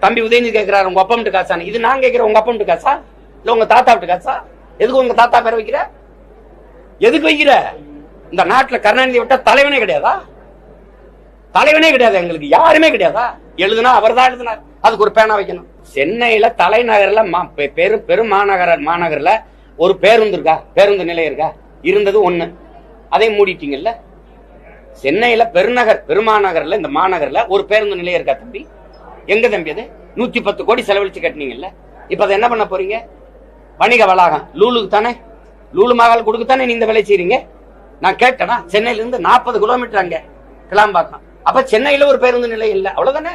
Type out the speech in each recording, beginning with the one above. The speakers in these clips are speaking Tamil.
தம்பி உதயநிதி கேட்கிறாரு உங்க அப்பா விட்டு காசான்னு. இது நான் கேட்கிறேன் உங்க அப்பா விட்டு காசா? இல்ல உங்க தாத்தா விட்டு காசா? எதுக்கு உங்க தாத்தா பேர் வைக்கிற? எதுக்கு வைக்கிற? இந்த நாட்டுல கருணாநிதி விட்டா தலைவனே கிடையாதா? தலைவனே கிடையாது எங்களுக்கு யாருமே கிடையாதா? எழுதுனா அவர் தான் எழுதினார். அதுக்கு ஒரு பேனா வைக்கணும். சென்னையில தலைநகர்ல மா- பெ- பெரும் பெரும் மாநகர மாநகர்ல ஒரு பேருந்து இருக்கா? பேருந்து நிலையம் இருக்கா? இருந்தது ஒண்ணு. அதை மூடிட்டீங்கல்ல? சென்னையில பெருநகர் பெருமாநகர்ல இந்த மாநகர்ல ஒரு பேருந்து நிலையம் இருக்கா தம்பி? எங்க தம்பி அது? நூத்தி பத்து கோடி செலவழிச்சு கட்டினீங்கல்ல. இப்ப அதை என்ன பண்ண போறீங்க? வணிக வளாகம். லூலுக்கு தானே? லூலு மகால் கொடுக்கத்தானே நீ இந்த வேலை செய்றீங்க? நான் கேட்டேனா? சென்னையில இருந்து நாற்பது கிலோமீட்டர் அங்க கிளாம்பாக்கம். அப்ப சென்னையில ஒரு பேருந்து நிலையம் இல்ல. அவ்வளவுதானே?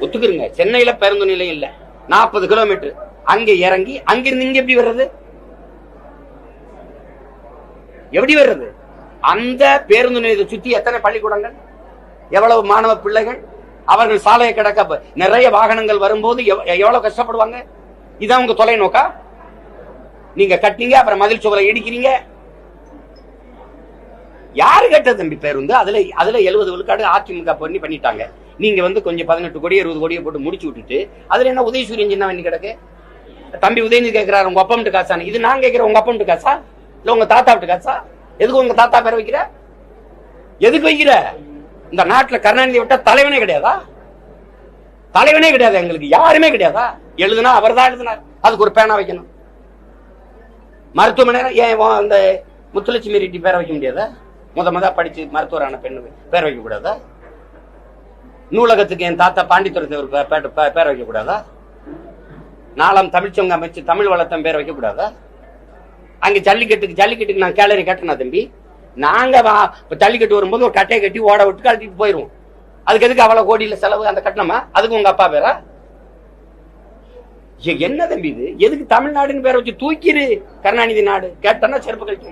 ஒத்துக்குருங்க சென்னையில பேருந்து நிலையம் இல்ல. நாற்பது கிலோமீட்டர். அங்க இறங்கி அங்கிருந்து இங்க எப்படி வர்றது? எப்படி வர்றது? அந்த பேருந்து நிலையத்தை சுத்தி எத்தனை பள்ளிக்கூடங்கள்? எவ்வளவு மாணவ பிள்ளைகள்? அவர்கள் சாலையை கிடக்க நிறைய வாகனங்கள் வரும்போது எவ்- எவ்வளவு கஷ்டப்படுவாங்க? இதான் உங்க தொலைநோக்கா? நீங்க கட்டிங்க அப்புறம் மதில் சுவரை இடிக்கிறீங்க. யாரு கேட்ட தம்பி பேருந்து? அதுல அதுல எழுபது விழுக்காடு அதிமுக பண்ணி பண்ணிட்டாங்க. நீங்க வந்து கொஞ்சம் பதினெட்டு கோடி இருபது கோடியை போட்டு முடிச்சு விட்டுட்டு அதுல என்ன உதயசூரியன் சின்ன பண்ணி கிடக்கு? தம்பி உதயநிதி கேட்கிறாரு உங்க அப்பம்ட்டு விட்டு காசான்னு இது நான் கேட்கிறேன் உங்க அப்பம்ட்டு காசா? இல்ல உங்க தாத்தா விட்டு காசா? எதுக்கு உங்க தாத்தா பேர் வைக்கிற? எதுக்கு வைக்கிற? இந்த நாட்டில் கருணாநிதி விட்டா தலைவனே கிடையாதா? தலைவனே கிடையாது எங்களுக்கு யாருமே கிடையாதா? எழுதுனா அவர் தான் எழுதினார். அதுக்கு ஒரு பேனா வைக்கணும். மருத்துவமனை ஏன் அந்த முத்துலட்சுமி ரெட்டி பேரை வைக்க முடியாதா? முத முத படிச்சு மருத்துவரான பெண்ணு பேர் வைக்க கூடாதா? நூலகத்துக்கு என் தாத்தா பாண்டித்துறை தேவர் பேர் வைக்க கூடாதா? நாலாம் தமிழ்ச்சங்க அமைச்சு தமிழ் வளர்த்தம் பேர் வைக்க கூடாதா? அங்க ஜல்லிக்கட்டுக்கு ஜல்லிக்கட்டுக்கு நான் கேலரி கட்டினா தம்பி. நாங்க வா- இப்ப ஜல்லிக்கட்டு வரும்போது ஒரு கட்டையை கட்டி ஓட விட்டு கழட்டிட்டு போயிருவோம். அதுக்கு எதுக்கு அவ்வளவு கோடியில செலவு அந்த கட்டணமா? அதுக்கு உங்க அப்பா பேரா? ஏ, என்ன தம்பி இது? எதுக்கு தமிழ்நாடுன்னு பேரை வச்சு தூக்கிடு கருணாநிதி நாடு. கேட்டனா செருப்பு கழிச்சு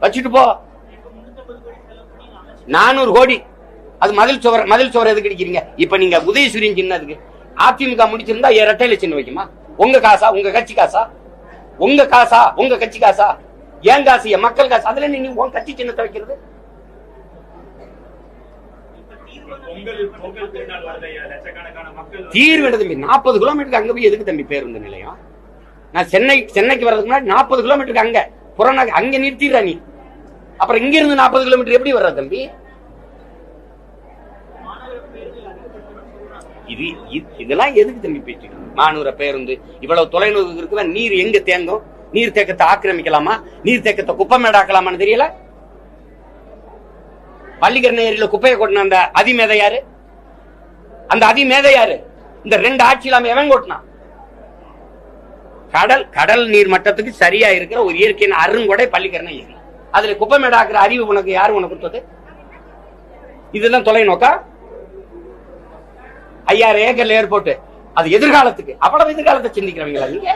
வச்சுட்டு போ. நானூறு கோடி. அது மதில் சுவர் மதில் சுவர் எதுக்கு அடிக்கிறீங்க? இப்ப நீங்க உதயசூரியன் சின்னதுக்கு அதிமுக முடிச்சிருந்தா ஏன் சின்ன வைக்குமா? உங்க காசா? உங்க கட்சி காசா? உங்க காசா? உங்க கட்சி காசா? ஏன் காசு என் மக்கள் காசு? அதுல நீ உன் கட்சி சின்னத்தை வைக்கிறது? தீர்வு தம்பி? நாற்பது கிலோமீட்டருக்கு அங்க போய் எதுக்கு தம்பி பேருந்து நிலையம்? நான் சென்னை சென்னைக்கு வர்றதுக்கு முன்னாடி நாற்பது கிலோமீட்டருக்கு அங்க. புறநக அங்க நிறுத்திடுற நீ. அப்புறம் இங்க இருந்து நாற்பது கிலோமீட்டர் எப்படி வர்ற தம்பி? இது இது- இதெல்லாம் எதுக்கு தம்பி பேச்சு மாநூற பேருந்து இவ்வளவு தொலைநோக்கு இருக்குன்னா நீர் எங்க தேங்கும்? நீர் தேக்கத்தை ஆக்கிரமிக்கலாமா? நீர் தேக்கத்தை குப்பமேடாக்கலாமான்னு தெரியல? பள்ளிக்கரணை ஏரியில குப்பையை கொட்டின அந்த அதிமேதை யாரு? அந்த அதிமேதை யாரு? இந்த ரெண்டு ஆட்சி இல்லாம எவன் கொட்டினான்? கடல் கடல் நீர் மட்டத்துக்கு சரியா இருக்கிற ஒரு இயற்கையின் அருங்கொடை பள்ளிக்கரணை ஏரி. அதுல குப்பமேடாக்குற அறிவு உனக்கு யாரு உனக்கு கொடுத்தது? இதுதான் தொலைநோக்கா? ஐயாயிரம் ஏக்கர்ல ஏர்போர்ட் அது எதிர்காலத்துக்கு. அவ்வளவு எதிர்காலத்தை சிந்திக்கிறவங்களா நீங்க?